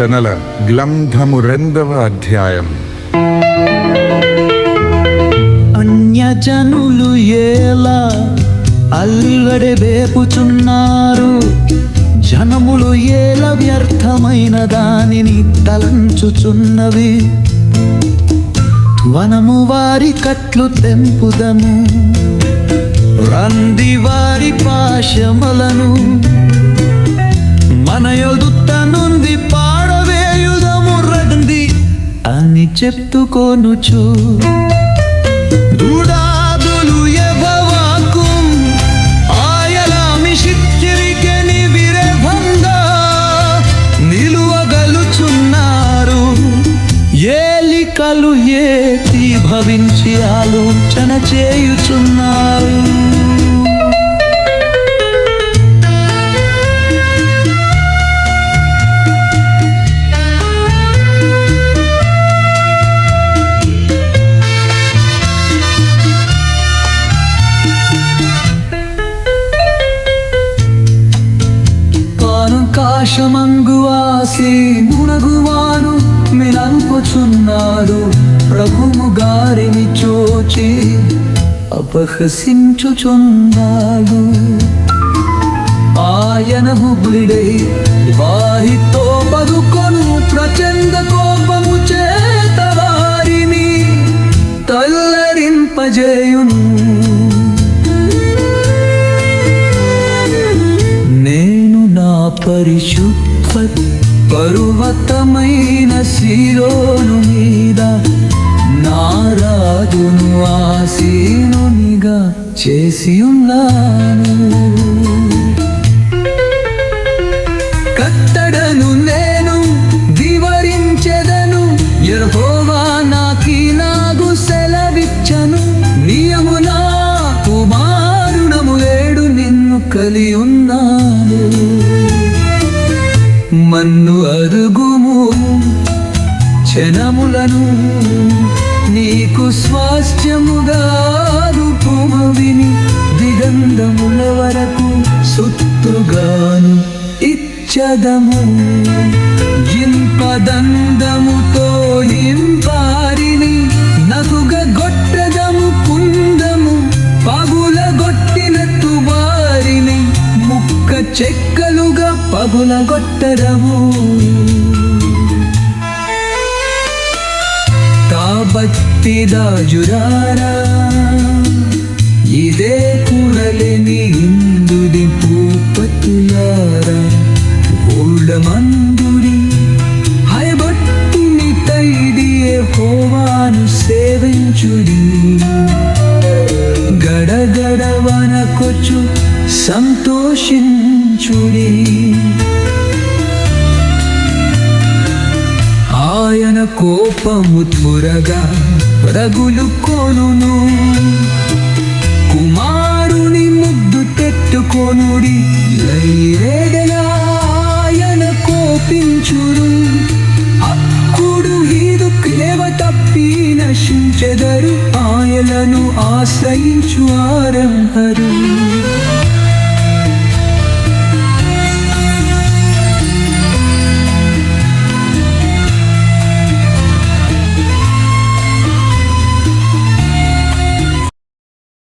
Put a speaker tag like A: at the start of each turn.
A: కీర్తనల గ్రంథము రెండవ అధ్యాయం.
B: అన్యజనులు ఎలా అల్లడి వేపుచున్నారు. జనములు ఏల వ్యర్థమైన దానిని తలంచుచున్నవి. వనము వారి కట్లు తెంపుదము. రంది వారి పాశములను చెప్తుకోనుచు దుడాదులు ఏలికలు ఏతి భవించి ఆలోచన చేయుచున్నారు. ఆకాశమంగువాసి మునగువాను మినంపుచున్నాడు ప్రభువు గారిని చూచి అపహసించుచున్నాడు. ఆయన హుబ్లిడై వాహితో పదుకొను ప్రచండ కోపము చేత వారిని తల్లరింపజేయును. పరిశుద్ధ పర్వతమైన శిరోను మీద నారాజును ఆసీనునిగా చేసి ఉన్నాను. కట్టడను నేను వివరించెదను యెహోవా నాకి నాగు సెలవిచ్చను నియము నా కుమారుడము వేడు నిన్ను కలియున్నాను. క్షణములను నీకు స్వాస్థ్యముగా రూపమవిని దిగంధముల వరకు సుత్తుగాను ఇచ్చదము. ఇంపదందముతో ఇంపారిని నగుగ గొట్టదము కుందము పగుల గొట్టిన తువారిని ముక్క చెక్కలుగా పగుల గొట్టరము కాబట్టి రాజురారా ఇదే కూడలేని ఇందుది భూపతులారా. ఊళ్ళమందురి హయబట్టుని తైడియే హోవాను సేవించుడి. గడగడవనకొచ్చు సంతోషించుడి. కోపము త్వరగా రగులు కొనును. కుమారుని ముద్దు తెట్టుకొనుడి లైరేగలా ఆయన కోపించురు అప్పుడు హీదు క్లేవ తప్పి నశించెదరు ఆయలను ఆశ్రయించు ఆరంహరు